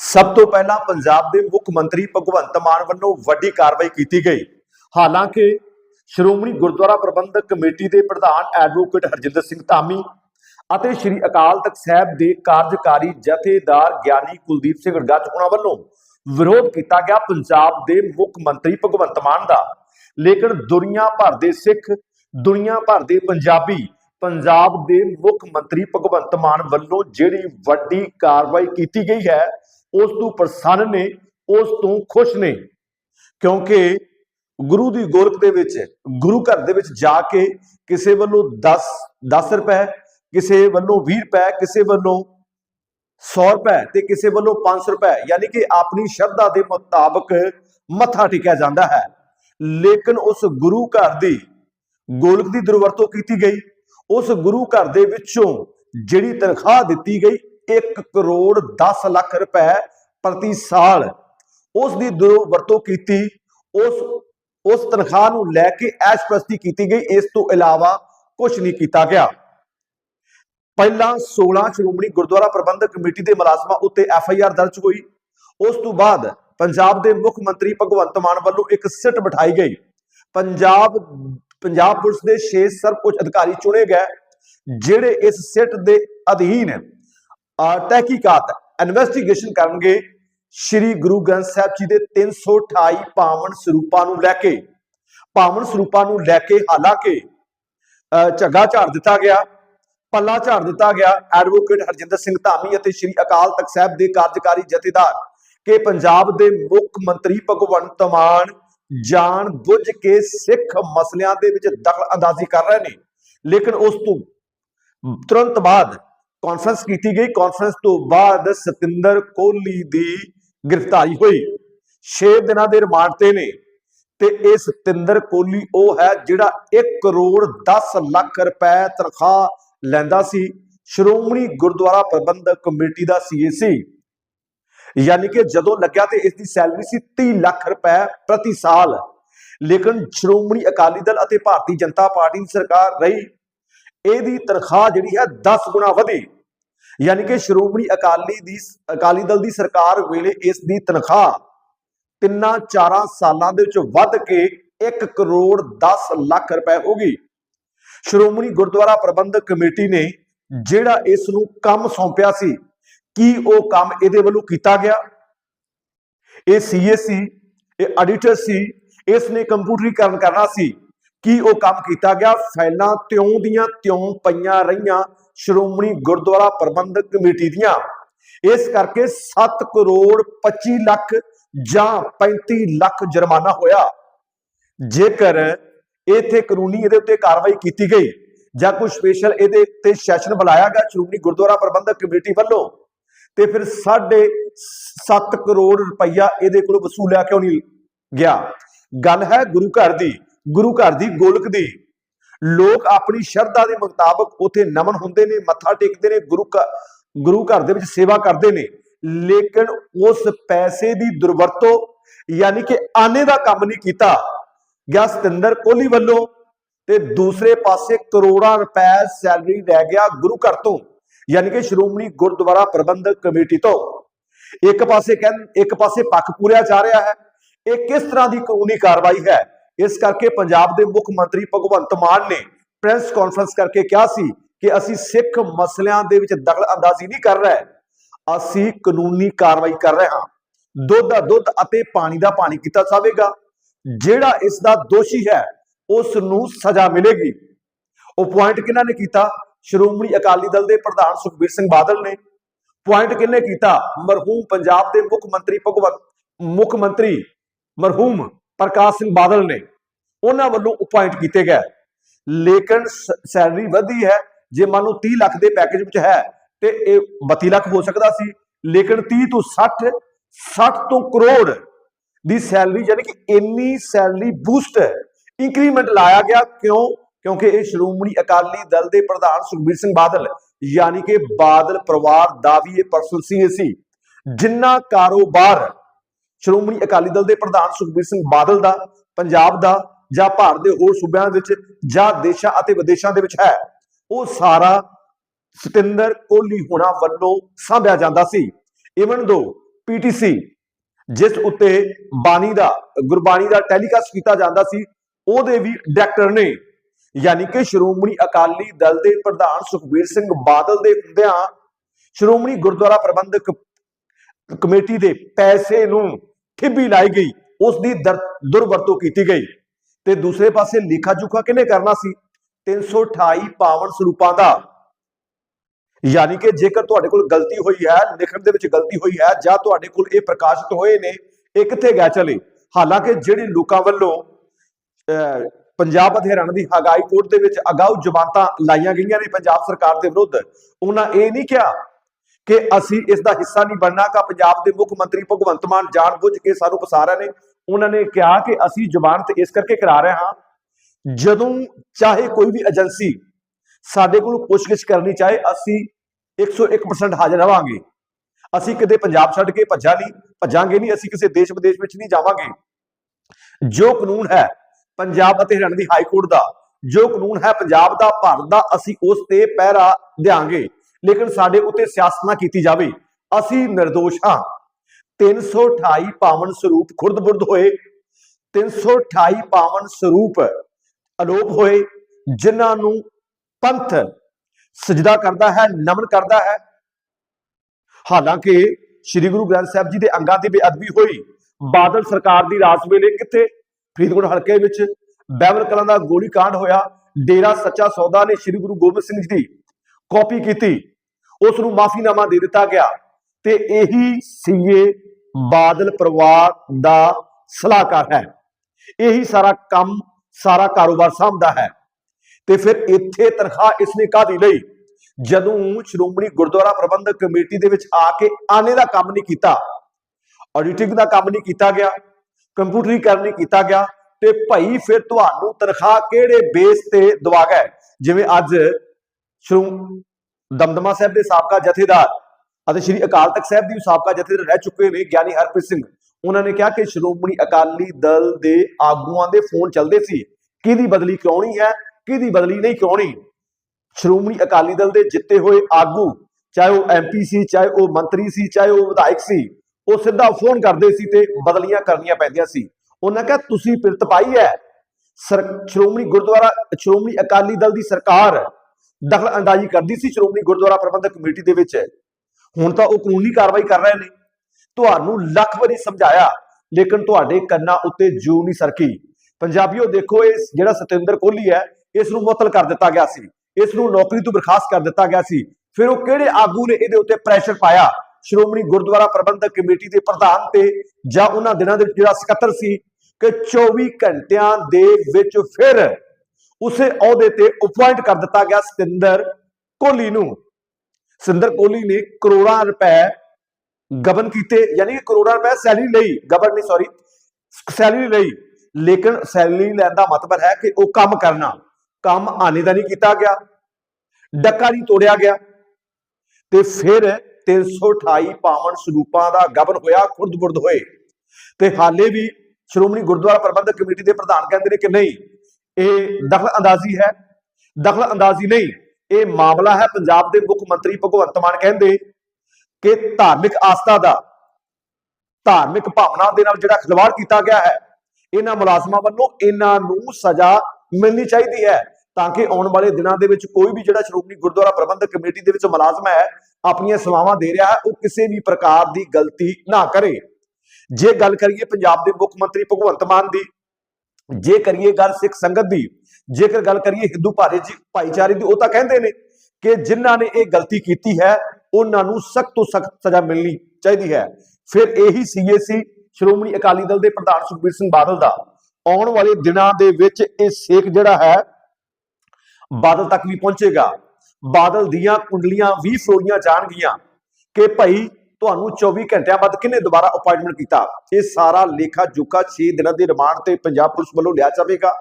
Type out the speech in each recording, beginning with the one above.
ਸਭ ਤੋਂ ਪਹਿਲਾਂ ਪੰਜਾਬ ਦੇ ਮੁੱਖ ਮੰਤਰੀ ਭਗਵੰਤ ਮਾਨ ਵੱਲੋਂ ਵੱਡੀ ਕਾਰਵਾਈ ਕੀਤੀ ਗਈ। ਹਾਲਾਂਕਿ, ਸ਼੍ਰੋਮਣੀ ਗੁਰਦੁਆਰਾ ਪ੍ਰਬੰਧਕ ਕਮੇਟੀ ਦੇ ਪ੍ਰਧਾਨ ਐਡਵੋਕੇਟ ਹਰਜਿੰਦਰ ਸਿੰਘ ਧਾਮੀ ਅਤੇ ਸ੍ਰੀ ਅਕਾਲ ਤਖਤ ਸਾਹਿਬ ਦੇ ਕਾਰਜਕਾਰੀ ਜਥੇਦਾਰ ਗਿਆਨੀ ਕੁਲਦੀਪ ਸਿੰਘ ਗੱਜ ਹੋਣਾ ਵੱਲੋਂ ਵਿਰੋਧ ਕੀਤਾ ਗਿਆ ਪੰਜਾਬ ਦੇ ਮੁੱਖ ਮੰਤਰੀ ਭਗਵੰਤ ਮਾਨ ਦਾ। ਲੇਕਿਨ ਦੁਨੀਆ ਭਰ ਦੇ ਸਿੱਖ, ਦੁਨੀਆ ਭਰ ਦੇ ਪੰਜਾਬੀ, ਪੰਜਾਬ ਦੇ ਮੁੱਖ ਮੰਤਰੀ ਭਗਵੰਤ ਮਾਨ ਵੱਲੋਂ ਜਿਹੜੀ ਵੱਡੀ ਕਾਰਵਾਈ ਕੀਤੀ ਗਈ ਹੈ ਉਸ ਤੋਂ ਪ੍ਰਸੰਨ ਨੇ, ਉਸ ਤੋਂ ਖੁਸ਼ ਨੇ। ਕਿਉਂਕਿ ਗੁਰੂ ਦੀ ਗੋਲਕ ਦੇ ਵਿੱਚ, ਗੁਰੂ ਘਰ ਦੇ ਵਿੱਚ ਜਾ ਕੇ ਕਿਸੇ ਵੱਲੋਂ 10 10 ਰੁਪਏ, ਕਿਸੇ ਵੱਲੋਂ 20 ਰੁਪਏ, ਕਿਸੇ ਵੱਲੋਂ 100 ਰੁਪਏ ਤੇ ਕਿਸੇ ਵੱਲੋਂ 500 ਰੁਪਏ, ਯਾਨੀ ਕਿ ਆਪਣੀ ਸ਼ਰਧਾ ਦੇ ਮੁਤਾਬਕ ਮੱਥਾ ਟੇਕਿਆ ਜਾਂਦਾ ਹੈ। ਲੇਕਿਨ ਉਸ ਗੁਰੂ ਘਰ ਦੀ ਗੋਲਕ ਦੀ ਦੁਰਵਰਤੋਂ ਕੀਤੀ ਗਈ। ਉਸ ਗੁਰੂ ਘਰ ਦੇ ਵਿੱਚੋਂ ਜਿਹੜੀ ਤਨਖਾਹ ਦਿੱਤੀ ਗਈ 1 ਕਰੋੜ 10 ਲੱਖ ਰੁਪਏ ਪ੍ਰਤੀ ਸਾਲ ਉਸ ਦੀ ਦੁਰਵਰਤੋਂ ਕੀਤੀ, ਉਸ ਉਸ ਤਨਖਾਹ ਨੂੰ ਲੈ ਕੇ ਐਸ਼ਪ੍ਰਸਤੀ ਕੀਤੀ ਗਈ, ਇਸ ਤੋਂ ਇਲਾਵਾ ਕੁਝ ਨਹੀਂ ਕੀਤਾ ਗਿਆ। ਪਹਿਲਾਂ 16 ਸ਼੍ਰੋਮਣੀ ਗੁਰਦੁਆਰਾ ਪ੍ਰਬੰਧਕ ਕਮੇਟੀ ਦੇ ਮੁਲਾਜ਼ਮਾਂ ਉੱਤੇ ਐਫ ਆਈ ਆਰ ਦਰਜ ਹੋਈ। ਉਸ ਤੋਂ ਬਾਅਦ ਪੰਜਾਬ ਦੇ ਮੁੱਖ ਮੰਤਰੀ ਭਗਵੰਤ ਮਾਨ ਵੱਲੋਂ ਇੱਕ ਸਿੱਟ ਬਿਠਾਈ ਗਈ। ਪੰਜਾਬ ਪੰਜਾਬ ਪੁਲਿਸ ਦੇ 6 ਸਰਵ ਅਧਿਕਾਰੀ ਚੁਣੇ ਗਏ, ਜਿਹੜੇ ਇਸ ਸਿੱਟ ਦੇ ਅਧੀਨ ਤਹਿਕੀਕਾਤ ਇਨਵੈਸਟੀਗੇਸ਼ਨ ਕਰਨਗੇ ਸ੍ਰੀ ਗੁਰੂ ਗ੍ਰੰਥ ਸਾਹਿਬ ਜੀ ਦੇ 328 ਪਾਵਨ ਸਰੂਪਾਂ ਨੂੰ ਲੈ ਕੇ। ਪਾਵਨ ਸਰੂਪਾਂ ਨੂੰ ਲੈ ਕੇ ਹਾਲਾਂਕਿ ਝੱਗਾ ਝਾੜ ਦਿੱਤਾ ਗਿਆ, ਪੱਲਾ ਝਾੜ ਦਿੱਤਾ ਗਿਆ। ਐਡਵੋਕੇਟ ਹਰਜਿੰਦਰ ਸਿੰਘ ਧਾਮੀ ਅਤੇ ਸ੍ਰੀ ਅਕਾਲ ਤਖਤ ਸਾਹਿਬ ਦੇ ਕਾਰਜਕਾਰੀ ਜਥੇਦਾਰ ਕਿ ਪੰਜਾਬ ਦੇ ਮੁੱਖ ਮੰਤਰੀ ਭਗਵੰਤ ਮਾਨ ਜਾਣ ਬੁੱਝ ਕੇ ਸਿੱਖ ਮਸਲਿਆਂ ਦੇ ਵਿੱਚ ਦਖਲ ਅੰਦਾਜ਼ੀ ਕਰ ਰਹੇ ਨੇ। ਲੇਕਿਨ ਉਸ ਤੋਂ ਤੁਰੰਤ ਬਾਅਦ ਕਾਨਫਰੰਸ ਕੀਤੀ ਗਈ। ਕਾਨਫਰੰਸ ਤੋਂ ਬਾਅਦ ਸਤਿੰਦਰ ਕੋਹਲੀ ਦੀ ਗ੍ਰਿਫਤਾਰੀ ਹੋਈ। 6 ਦਿਨਾਂ ਦੇ ਰਿਮਾਂਡ ਤੇ ਨੇ। ਤੇ ਇਹ ਸਤਿੰਦਰ ਕੋਹਲੀ ਉਹ ਹੈ ਜਿਹੜਾ 1 ਕਰੋੜ 10 ਲੱਖ ਰੁਪਏ ਤਨਖਾਹ ਲੈਂਦਾ ਸੀ। ਸ਼੍ਰੋਮਣੀ ਗੁਰਦੁਆਰਾ ਪ੍ਰਬੰਧਕ ਕਮੇਟੀ ਦਾ ਸੀਏਸੀ ਯਾਨੀ ਕਿ ਜਦੋਂ ਲੱਗਿਆ ਤੇ ਇਸ ਦੀ ਸੈਲਰੀ ਸੀ 30 ਲੱਖ ਰੁਪਏ ਪ੍ਰਤੀ ਸਾਲ। ਲੇਕਿਨ ਸ਼੍ਰੋਮਣੀ ਅਕਾਲੀ ਦਲ ਅਤੇ ਭਾਰਤੀ ਜਨਤਾ ਪਾਰਟੀ ਦੀ ਸਰਕਾਰ ਰਹੀ। ਇਹਦੀ ਤਨਖਾਹ ਜਿਹੜੀ ਹੈ 10 ਗੁਣਾ ਵਧੀ। ਯਾਨੀ ਕਿ ਸ਼੍ਰੋਮਣੀ ਅਕਾਲੀ ਦੀ ਅਕਾਲੀ ਦਲ ਦੀ ਸਰਕਾਰ ਵੇਲੇ ਇਸ ਦੀ ਤਨਖਾਹ ਤਿੰਨਾਂ ਚਾਰਾਂ ਸਾਲਾਂ ਦੇ ਵਿੱਚ ਵੱਧ ਕੇ 1 ਕਰੋੜ 10 ਲੱਖ ਰੁਪਏ ਹੋ ਗਈ। ਸ਼੍ਰੋਮਣੀ ਗੁਰਦੁਆਰਾ ਪ੍ਰਬੰਧਕ ਕਮੇਟੀ ਨੇ ਜਿਹੜਾ ਇਸ ਨੂੰ ਕੰਮ ਸੌਂਪਿਆ ਸੀ, ਕੀ ਉਹ ਕੰਮ ਇਹਦੇ ਵੱਲੋਂ ਕੀਤਾ ਗਿਆ? ਇਹ ਸੀਏਸੀ ਇਹ ਆਡੀਟਰ ਸੀ, ਇਸ ਨੇ ਕੰਪਿਊਟਰੀਕਰਨ ਕਰਨਾ ਸੀ। ਕੀ ਉਹ ਕੰਮ ਕੀਤਾ ਗਿਆ? ਫਾਈਲਾਂ ਤਿਉਂ ਦੀਆਂ ਤਿਉਂ ਪਈਆਂ ਰਹੀਆਂ। ਸ਼੍ਰੋਮਣੀ ਗੁਰਦੁਆਰਾ ਪ੍ਰਬੰਧਕ ਕਮੇਟੀ ਦੀਆਂ। ਇਸ ਕਰਕੇ 7 ਕਰੋੜ 25 ਲੱਖ ਜਾਂ 35 ਲੱਖ ਜੁਰਮਾਨਾ ਹੋਇਆ। ਜੇਕਰ ਇਥੇ ਕਾਨੂੰਨੀ ਇਹਦੇ ਉੱਤੇ ਕਾਰਵਾਈ ਕੀਤੀ ਗਈ ਜਾਂ ਕੋਈ ਸਪੈਸ਼ਲ ਇਹਦੇ ਤੇ ਸੈਸ਼ਨ ਬੁਲਾਇਆ ਗਿਆ ਸ਼੍ਰੋਮਣੀ ਗੁਰਦੁਆਰਾ ਪ੍ਰਬੰਧਕ ਕਮੇਟੀ ਵੱਲੋਂ, ਤੇ ਫਿਰ 7.5 ਕਰੋੜ ਰੁਪਈਆ ਇਹਦੇ ਕੋਲੋਂ ਵਸੂਲਿਆ ਕਿਉਂ ਨਹੀਂ ਗਿਆ? ਗੱਲ ਹੈ ਗੁਰੂ ਘਰ ਦੀ, ਗੁਰੂ ਘਰ ਦੀ ਗੋਲਕ ਦੀ। ਲੋਕ ਆਪਣੀ ਸ਼ਰਧਾ ਦੇ ਮੁਤਾਬਕ ਉਥੇ ਨਮਨ ਹੁੰਦੇ ਨੇ, ਮੱਥਾ ਟੇਕਦੇ ਨੇ, ਗੁਰੂ ਗੁਰੂ ਘਰ ਦੇ ਵਿੱਚ ਸੇਵਾ ਕਰਦੇ ਨੇ। ਲੇਕਿਨ ਉਸ ਪੈਸੇ ਦੀ ਦੁਰਵਰਤੋਂ ਯਾਨੀ ਕਿ ਆਨੇ ਦਾ ਕੰਮ ਨਹੀਂ ਕੀਤਾ। ਗਿਆ ਸਤਿੰਦਰ ਕੋਹਲੀ ਵੱਲੋਂ ਤੇ ਦੂਸਰੇ ਪਾਸੇ ਕਰੋੜਾਂ ਰੁਪਏ ਸੈਲਰੀ ਲੈ ਗਿਆ ਗੁਰੂ ਘਰ ਤੋਂ, ਯਾਨੀ ਕਿ ਸ਼੍ਰੋਮਣੀ ਗੁਰਦੁਆਰਾ ਪ੍ਰਬੰਧਕ ਕਮੇਟੀ ਤੋਂ। ਇੱਕ ਪਾਸੇ ਕਹਿੰ, ਇੱਕ ਪਾਸੇ ਪੱਖ ਪੂਰਿਆ ਜਾ ਰਿਹਾ ਹੈ, ਇਹ ਕਿਸ ਤਰ੍ਹਾਂ ਦੀ ਕਾਨੂੰਨੀ ਕਾਰਵਾਈ ਹੈ? ਇਸ ਕਰਕੇ ਪੰਜਾਬ ਦੇ ਮੁੱਖ ਮੰਤਰੀ ਭਗਵੰਤ ਮਾਨ ਨੇ ਪ੍ਰੈਸ ਕਾਨਫਰੰਸ ਕਰਕੇ ਕਿਹਾ ਸੀ ਕਿ ਅਸੀਂ ਸਿੱਖ ਮਸਲਿਆਂ ਦੇ ਵਿੱਚ ਦਖਲ ਅੰਦਾਜ਼ੀ ਨਹੀਂ ਕਰ ਰਹੇ। ਅਸੀਂ ਕਾਨੂੰਨੀ ਕਾਰਵਾਈ ਕਰ ਰਹੇ ਹਾਂ। ਦੁੱਧ ਦਾ ਦੁੱਧ ਅਤੇ ਪਾਣੀ ਦਾ ਪਾਣੀ ਕੀਤਾ ਜਾਵੇਗਾ। ਜਿਹੜਾ ਇਸ ਦਾ ਦੋਸ਼ੀ ਹੈ ਉਸ ਨੂੰ ਸਜ਼ਾ ਮਿਲੇਗੀ। ਉਹ ਪੁਆਇੰਟ ਕਿਹਨਾਂ ਨੇ ਕੀਤਾ? ਸ਼੍ਰੋਮਣੀ ਅਕਾਲੀ ਦਲ ਦੇ ਪ੍ਰਧਾਨ ਸੁਖਬੀਰ ਸਿੰਘ ਬਾਦਲ ਨੇ। ਪੁਆਇੰਟ ਕਿਹਨੇ ਕੀਤਾ? ਮਰਹੂਮ ਪੰਜਾਬ ਦੇ ਮੁੱਖ ਮੰਤਰੀ ਭਗਵੰਤ ਮੁੱਖ ਮੰਤਰੀ ਮਰਹੂਮ ਪ੍ਰਕਾਸ਼ ਸਿੰਘ ਬਾਦਲ ਨੇ ਉਹਨਾਂ ਵੱਲੋਂ ਪੁਆਇੰਟ ਕੀਤੇ ਗਏ। ਲੇਕਿਨ ਸੈਲਰੀ ਵਧੀ ਹੈ, ਜੇ ਮੰਨ ਲਓ 30 ਲੱਖ ਦੇ ਪੈਕੇਜ ਵਿੱਚ ਹੈ, ਤੇ ਇਹ 32 ਲੱਖ ਹੋ ਸਕਦਾ ਸੀ। ਲੇਕਿਨ 30 ਤੋਂ 60 60 ਤੋਂ ਕਰੋੜ ਦੀ ਸੈਲਰੀ ਯਾਨੀ ਕਿ ਇੰਨੀ ਸੈਲਰੀ ਬੂਸਟ ਇੰਕਰੀਮੈਂਟ ਲਾਇਆ ਗਿਆ ਕਿਉਂ? ਕਿਉਂਕਿ ਇਹ ਸ਼੍ਰੋਮਣੀ ਅਕਾਲੀ ਦਲ ਦੇ ਪ੍ਰਧਾਨ ਸੁਖਬੀਰ ਸਿੰਘ ਬਾਦਲ, ਯਾਨੀ ਕਿ ਬਾਦਲ ਪਰਿਵਾਰ ਦਾ ਵੀ ਇਹ ਪਰਸਨਲ ਸੀ। ਜਿੰਨਾ ਕਾਰੋਬਾਰ ਸ਼੍ਰੋਮਣੀ ਅਕਾਲੀ ਦਲ ਦੇ ਪ੍ਰਧਾਨ ਸੁਖਬੀਰ ਸਿੰਘ ਬਾਦਲ ਦਾ, ਪੰਜਾਬ ਦਾ ਜਾਂ ਭਾਰਤ ਦੇ ਹੋਰ ਸੂਬਿਆਂ ਵਿੱਚ ਜਾਂ ਦੇਸ਼ਾਂ ਅਤੇ ਵਿਦੇਸ਼ਾਂ ਦੇ ਵਿੱਚ ਹੈ। ਉਹ ਸਾਰਾ ਸਤਿੰਦਰ ਕੋਹਲੀ ਹੋਣਾ ਵੱਲੋਂ ਸਾਂਭਿਆ ਜਾਂਦਾ ਸੀ। ਇਵਨ ਦੋ ਪੀਟੀਸੀ ਜਿਸ ਉੱਤੇ ਬਾਣੀ ਦਾ, ਗੁਰਬਾਣੀ ਦਾ ਟੈਲੀਕਾਸਟ ਕੀਤਾ ਜਾਂਦਾ ਸੀ, ਉਹਦੇ ਵੀ ਡਾਇਰੈਕਟਰ ਨੇ, ਯਾਨੀ ਕਿ ਸ਼੍ਰੋਮਣੀ ਅਕਾਲੀ ਦਲ ਦੇ ਪ੍ਰਧਾਨ ਸੁਖਬੀਰ ਸਿੰਘ ਬਾਦਲ ਦੇ ਹੁੰਦਿਆਂ ਸ਼੍ਰੋਮਣੀ ਗੁਰਦੁਆਰਾ ਪ੍ਰਬੰਧਕ ਕਮੇਟੀ ਦੇ ਪੈਸੇ ਨੂੰ ਠਿੱਬੀ ਲਾਈ ਗਈ ਉਸ ਦੀ ਦੁਰਵਰਤੋਂ ਕੀਤੀ ਗਈ। ਤੇ ਦੂਸਰੇ ਪਾਸੇ ਲੇਖਾ ਜੁਖਾ ਕਿਹਨੇ ਕਰਨਾ ਸੀ? 328 ਪਾਵਨ ਸਰੂਪਾਂ ਦਾ। ਯਾਨੀ ਕਿ ਜੇਕਰ ਤੁਹਾਡੇ ਕੋਲ ਗਲਤੀ ਹੋਈ ਹੈ ਲਿਖਣ ਦੇ ਵਿੱਚ ਗਲਤੀ ਹੋਈ ਹੈ ਜਾਂ ਤੁਹਾਡੇ ਕੋਲ ਇਹ ਪ੍ਰਕਾਸ਼ਿਤ ਹੋਏ ਨੇ ਇਹ ਕਿੱਥੇ ਗਿਆ ਚਲੇ? ਹਾਲਾਂਕਿ ਜਿਹੜੇ ਲੋਕਾਂ ਵੱਲੋਂ ਅਹ, ਪੰਜਾਬ ਅਤੇ ਹਰਿਆਣਾ ਦੀ ਹਗਾਈ ਕੋਰਟ ਦੇ ਵਿੱਚ ਅਗਾਊ ਜ਼ਮਾਨਤਾਂ ਲਾਈਆਂ ਗਈਆਂ ਨੇ ਪੰਜਾਬ ਸਰਕਾਰ ਦੇ ਵਿਰੁੱਧ ਉਹਨਾਂ ਇਹ ਨਹੀਂ ਕਿਹਾ ਕਿ ਅਸੀਂ ਇਸ ਦਾ ਹਿੱਸਾ ਨਹੀਂ ਬਣਨਾ ਕਿ ਪੰਜਾਬ ਦੇ ਮੁੱਖ ਮੰਤਰੀ ਭਗਵੰਤ ਮਾਨ ਜਾਣਬੁੱਝ ਕੇ ਸਾਨੂੰ ਫਸਾ ਰਹੇ ਨੇ। ਉਹਨਾਂ ਨੇ ਕਿਹਾ ਕਿ ਅਸੀਂ ਜ਼ਮਾਨਤ ਇਸ ਕਰਕੇ ਕਰਾ ਰਹੇ ਹਾਂ, ਜਦੋਂ ਚਾਹੇ ਕੋਈ ਵੀ ਏਜੰਸੀ ਸਾਡੇ ਕੋਲ ਪੁੱਛਗਿੱਛ ਕਰਨੀ ਚਾਹੇ, ਅਸੀਂ 101% ਹਾਜ਼ਰ ਰਵਾਂਗੇ ਅਸੀਂ ਕਿਤੇ ਪੰਜਾਬ ਛੱਡ ਕੇ ਭੱਜਾ ਨਹੀਂ, ਭੱਜਾਂਗੇ ਨਹੀਂ, ਅਸੀਂ ਕਿਸੇ ਦੇਸ਼ ਵਿਦੇਸ਼ ਵਿੱਚ ਨਹੀਂ ਜਾਵਾਂਗੇ। ਜੋ ਕਾਨੂੰਨ ਹੈ ਪੰਜਾਬ ਅਤੇ ਹਰਿਆਣਾ ਦੀ ਹਾਈ ਕੋਰਟ ਦਾ, ਜੋ ਕਾਨੂੰਨ ਹੈ ਪੰਜਾਬ ਦਾ, ਭਾਰਤ ਦਾ, ਅਸੀਂ ਉਸ ਤੇ ਪਹਿਰਾ ਦਿਆਂਗੇ। ਲੇਕਿਨ ਸਾਡੇ ਉੱਤੇ ਸਿਆਸਤ ਨਾ ਕੀਤੀ ਜਾਵੇ। ਅਸੀਂ ਨਿਰਦੋਸ਼ ਹਾਂ। 328 ਪਾਵਨ ਸਰੂਪ ਖੁਰਦ-ਬੁਰਦ ਹੋਏ। 328 ਪਾਵਨ ਸਰੂਪ ਅਲੋਪ ਹੋਏ, ਜਿਨ੍ਹਾਂ ਨੂੰ ਪੰਥ ਸਜਦਾ ਕਰਦਾ ਹੈ, ਨਮਨ ਕਰਦਾ ਹੈ। ਹਾਲਾਂਕਿ ਸ੍ਰੀ ਗੁਰੂ ਗ੍ਰੰਥ ਸਾਹਿਬ ਜੀ ਦੇ ਅੰਗਾਂ ਦੀ ਬੇਅਦਬੀ ਹੋਈ। ਬਾਦਲ ਸਰਕਾਰ ਦੀ ਰਾਜ ਵੇਲੇ ਕਿੱਥੇ? ਫਰੀਦਕੋਟ ਹਲਕੇ ਵਿੱਚ ਬੈਬਲ ਕਲਾਂ ਦਾ ਗੋਲੀ ਹੋਇਆ। ਡੇਰਾ ਸੱਚਾ ਸੌਦਾ ਨੇ ਸ੍ਰੀ ਗੁਰੂ ਗੋਬਿੰਦ ਸਿੰਘ ਜੀ ਦੀ ਕਾਪੀ ਕੀਤੀ ਉਸ ਨੂੰ ਮਾਫੀਨਾਮਾ ਦੇ ਦਿੱਤਾ ਗਿਆ ਤੇ ਇਹੀ ਸੀਏ ਬਾਦਲ ਪਰਿਵਾਰ ਦਾ ਸਲਾਹਕਾਰ ਹੈ। ਇਹੀ ਸਾਰਾ ਕੰਮ, ਸਾਰਾ ਕਾਰੋਬਾਰ ਸਾਂਭਦਾ ਹੈ। ਤੇ ਫਿਰ ਇੱਥੇ ਤਨਖਾਹ ਇਸਨੇ ਕਾਦੀ ਲਈ? ਜਦੋਂ ਸ਼੍ਰੋਮਣੀ ਗੁਰਦੁਆਰਾ ਪ੍ਰਬੰਧਕ ਕਮੇਟੀ ਦੇ ਵਿੱਚ ਆ ਕੇ ਆਨੇ ਦਾ ਕੰਮ ਨਹੀਂ ਕੀਤਾ ਆਡਿਟਿੰਗ ਦਾ ਕੰਮ ਨਹੀਂ ਕੀਤਾ ਗਿਆ ਕੰਪਿਊਟਰੀਕਰਨ ਨਹੀਂ ਕੀਤਾ ਗਿਆ ਤੇ ਭਾਈ ਫਿਰ ਤੁਹਾਨੂੰ ਤਨਖਾਹ ਕਿਹੜੇ ਬੇਸ ਤੇ ਦਵਾ ਗਏ? ਜਿਵੇਂ ਅੱਜ ਸ਼੍ਰੋਮ ਦਮਦਮਾ ਸਾਹਿਬ ਦੇ ਸਾਬਕਾ ਜਥੇਦਾਰ ਅਤੇ ਸ਼੍ਰੀ ਅਕਾਲ ਤਖਤ ਸਾਹਿਬ ਦੀ ਸਾਬਕਾ ਜਥੇਦਾਰ ਰਹਿ ਚੁੱਕੇ ਨੇ, ਗਿਆਨੀ ਹਰਪ੍ਰੀਤ ਸਿੰਘ। ਉਹਨਾਂ ਨੇ ਕਿਹਾ ਕਿ ਸ਼੍ਰੋਮਣੀ ਅਕਾਲੀ ਦਲ ਦੇ ਆਗੂਆਂ ਦੇ ਫੋਨ ਚੱਲਦੇ ਸੀ। ਕਿਹਦੀ ਬਦਲੀ ਕਰਾਉਣੀ ਹੈ, ਕਿਹਦੀ ਬਦਲੀ ਨਹੀਂ ਕਰਾਉਣੀ? ਸ਼੍ਰੋਮਣੀ ਅਕਾਲੀ ਦਲ ਦੇ ਜਿੱਤੇ ਹੋਏ ਆਗੂ, ਚਾਹੇ ਉਹ ਐਮਪੀ ਸੀ, ਚਾਹੇ ਉਹ ਮੰਤਰੀ ਸੀ, ਚਾਹੇ ਉਹ ਵਿਧਾਇਕ ਸੀ, ਉਹ ਸਿੱਧਾ ਫੋਨ ਕਰਦੇ ਸੀ ਤੇ ਬਦਲੀਆਂ ਕਰਨੀਆਂ ਪੈਂਦੀਆਂ ਸੀ। ਉਹਨਾਂ ਕਿਹਾ, ਤੁਸੀਂ ਪਿਰਤ ਪਾਈ ਹੈ। ਸਰ, ਸ਼੍ਰੋਮਣੀ ਗੁਰਦੁਆਰਾ, ਸ਼੍ਰੋਮਣੀ ਅਕਾਲੀ ਦਲ ਦੀ ਸਰਕਾਰ ਦਖਲ ਅੰਦਾਜ਼ੀ ਕਰਦੀ ਸੀ, ਸ਼੍ਰੋਮਣੀ ਗੁਰਦੁਆਰਾ ਪ੍ਰਬੰਧਕ ਕਮੇਟੀ ਦੇ ਵਿੱਚ ਹੁਣ ਤਾਂ ਉਹ ਕਾਨੂੰਨੀ ਕਾਰਵਾਈ ਕਰ ਰਹੇ ਨੇ। ਤੁਹਾਨੂੰ ਲੱਖ ਵਾਰੀ ਸਮਝਾਇਆ, ਲੇਕਿਨ ਤੁਹਾਡੇ ਕੰਨਾਂ ਉੱਤੇ ਜੂ ਨਹੀਂ ਸਰਕੀ। ਪੰਜਾਬੀਓ, ਦੇਖੋ, ਇਹ ਜਿਹੜਾ ਸਤਿੰਦਰ ਕੋਹਲੀ ਹੈ, ਇਸ ਨੂੰ ਮੁਅੱਤਲ ਕਰ ਦਿੱਤਾ ਗਿਆ ਸੀ। ਇਸ ਨੂੰ ਨੌਕਰੀ ਤੋਂ ਬਰਖਾਸਤ ਕਰ ਦਿੱਤਾ ਗਿਆ ਸੀ। ਫਿਰ ਉਹ ਕਿਹੜੇ ਆਗੂ ਨੇ ਇਹਦੇ ਉੱਤੇ ਪ੍ਰੈਸ਼ਰ ਪਾਇਆ? ਸ਼੍ਰੋਮਣੀ ਗੁਰਦੁਆਰਾ ਪ੍ਰਬੰਧਕ ਕਮੇਟੀ ਦੇ ਪ੍ਰਧਾਨ ਤੇ ਜਾਂ ਉਹਨਾਂ ਦਿਨਾਂ ਦੇ ਜਿਹੜਾ ਸਕੱਤਰ ਸੀ ਕਿ 24 ਘੰਟਿਆਂ ਦੇ ਵਿੱਚ ਫਿਰ ਉਸੇ ਅਹੁਦੇ ਤੇ ਅਪਾਇੰਟ ਕਰ ਦਿੱਤਾ ਗਿਆ ਸਤਿੰਦਰ ਕੋਹਲੀ ਨੂੰ। ਸਤਿੰਦਰ ਕੋਹਲੀ ਨੇ ਕਰੋੜਾਂ ਰੁਪਏ ਗਬਨ ਕੀਤੇ, ਯਾਨੀ ਕਿ ਕਰੋੜਾਂ ਰੁਪਏ ਸੈਲਰੀ ਲਈ ਗਬਨ ਨਹੀਂ ਸੌਰੀ ਸੈਲਰੀ ਲਈ। ਲੇਕਿਨ ਸੈਲਰੀ ਲੈਣ ਦਾ ਮਤਲਬ ਹੈ ਕਿ ਉਹ ਕੰਮ ਕਰਨਾ। ਕੰਮ ਆਨੇ ਦਾ ਨਹੀਂ ਕੀਤਾ ਗਿਆ। ਡੱਕਾ ਨਹੀਂ ਤੋੜਿਆ ਗਿਆ। ਤੇ ਫਿਰ 328 ਪਾਵਨ ਸਰੂਪਾਂ ਦਾ ਗਬਨ ਹੋਇਆ ਖੁਰਦ-ਬੁਰਦ ਹੋਏ। ਤੇ ਹਾਲੇ ਵੀ ਸ਼੍ਰੋਮਣੀ ਗੁਰਦੁਆਰਾ ਪ੍ਰਬੰਧਕ ਕਮੇਟੀ ਦੇ ਪ੍ਰਧਾਨ ਕਹਿੰਦੇ ਨੇ ਕਿ ਨਹੀਂ ਇਹ ਦਖਲ ਅੰਦਾਜ਼ੀ ਹੈ। ਦਖਲ ਅੰਦਾਜ਼ੀ ਨਹੀਂ, ਇਹ ਮਾਮਲਾ ਹੈ ਪੰਜਾਬ ਦੇ ਮੁੱਖ ਮੰਤਰੀ ਭਗਵੰਤ ਮਾਨ ਕਹਿੰਦੇ ਕਿ ਧਾਰਮਿਕ ਆਸਥਾ ਦਾ, ਧਾਰਮਿਕ ਭਾਵਨਾ ਦੇ ਨਾਲ ਜਿਹੜਾ ਖਿਲਵਾੜ ਕੀਤਾ ਗਿਆ ਹੈ, ਇਹਨਾਂ ਮੁਲਾਜ਼ਮਾਂ ਵੱਲੋਂ ਇਹਨਾਂ ਨੂੰ ਸਜ਼ਾ ਮਿਲਣੀ ਚਾਹੀਦੀ ਹੈ ਤਾਂ ਕਿ ਆਉਣ ਵਾਲੇ ਦਿਨਾਂ ਦੇ ਵਿੱਚ ਕੋਈ ਵੀ ਜਿਹੜਾ ਸ਼੍ਰੋਮਣੀ ਗੁਰਦੁਆਰਾ ਪ੍ਰਬੰਧਕ ਕਮੇਟੀ ਦੇ ਵਿੱਚ ਮੁਲਾਜ਼ਮ ਹੈ, ਆਪਣੀਆਂ ਸੇਵਾਵਾਂ ਦੇ ਰਿਹਾ ਹੈ, ਉਹ ਕਿਸੇ ਵੀ ਪ੍ਰਕਾਰ ਦੀ ਗਲਤੀ ਨਾ ਕਰੇ। ਜੇ ਗੱਲ ਕਰੀਏ ਪੰਜਾਬ ਦੇ ਮੁੱਖ ਮੰਤਰੀ ਭਗਵੰਤ ਮਾਨ ਦੀ ਜੇ ਕਰੀਏ ਗੱਲ ਸਿੱਖ ਸੰਗਤ ਦੀ, ਜੇਕਰ ਗੱਲ ਕਰੀਏ ਹਿੰਦੂ ਭਾਈਚਾਰੇ ਭਾਈਚਾਰੇ ਦੀ, ਉਹ ਤਾਂ ਕਹਿੰਦੇ ਨੇ ਕਿ ਜਿਨ੍ਹਾਂ ਨੇ ਇਹ ਗਲਤੀ ਕੀਤੀ ਹੈ, ਉਹਨਾਂ ਨੂੰ ਸਖਤ ਤੋਂ ਸਖਤ ਸਜ਼ਾ ਮਿਲਣੀ ਚਾਹੀਦੀ ਹੈ। ਫਿਰ ਇਹੀ ਸੀਏਸੀ ਸ਼੍ਰੋਮਣੀ ਅਕਾਲੀ ਦਲ ਦੇ ਪ੍ਰਧਾਨ ਸੁਖਬੀਰ ਸਿੰਘ ਬਾਦਲ ਦਾ। ਆਉਣ ਵਾਲੇ ਦਿਨਾਂ ਦੇ ਵਿੱਚ ਇਹ ਸੇਕ ਜਿਹੜਾ ਹੈ, ਬਾਦਲ ਤੱਕ ਵੀ ਪਹੁੰਚੇਗਾ। ਬਾਦਲ ਦੀਆਂ ਕੁੰਡਲੀਆਂ ਵੀ ਫਰੋੜੀਆਂ ਜਾਣਗੀਆਂ ਕਿ ਭਾਈ ਤੁਹਾਨੂੰ 24 ਘੰਟਿਆਂ ਬਾਅਦ ਕਿਹਨੇ ਦੁਬਾਰਾ ਅਪਾਇੰਟਮੈਂਟ ਕੀਤਾ? ਇਹ ਸਾਰਾ ਲੇਖਾ ਜੋਖਾ 6 ਦਿਨਾਂ ਦੇ ਰਿਮਾਂਡ ਤੇ ਪੰਜਾਬ ਪੁਲਿਸ ਵੱਲੋਂ ਲਿਆ ਜਾਵੇਗਾ।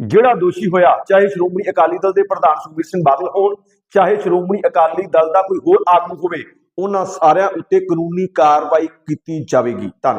ਜਿਹੜਾ ਦੋਸ਼ੀ ਹੋਇਆ, ਚਾਹੇ ਸ਼੍ਰੋਮਣੀ ਅਕਾਲੀ ਦਲ ਦੇ ਪ੍ਰਧਾਨ ਸੁਖਬੀਰ ਸਿੰਘ ਬਾਦਲ ਹੋਣ, ਚਾਹੇ ਸ਼੍ਰੋਮਣੀ ਅਕਾਲੀ ਦਲ ਦਾ ਕੋਈ ਹੋਰ ਆਗੂ ਹੋਵੇ, ਉਹਨਾਂ ਸਾਰਿਆਂ ਉੱਤੇ ਕਾਨੂੰਨੀ ਕਾਰਵਾਈ ਕੀਤੀ ਜਾਵੇਗੀ। ਧੰਨਵਾਦ।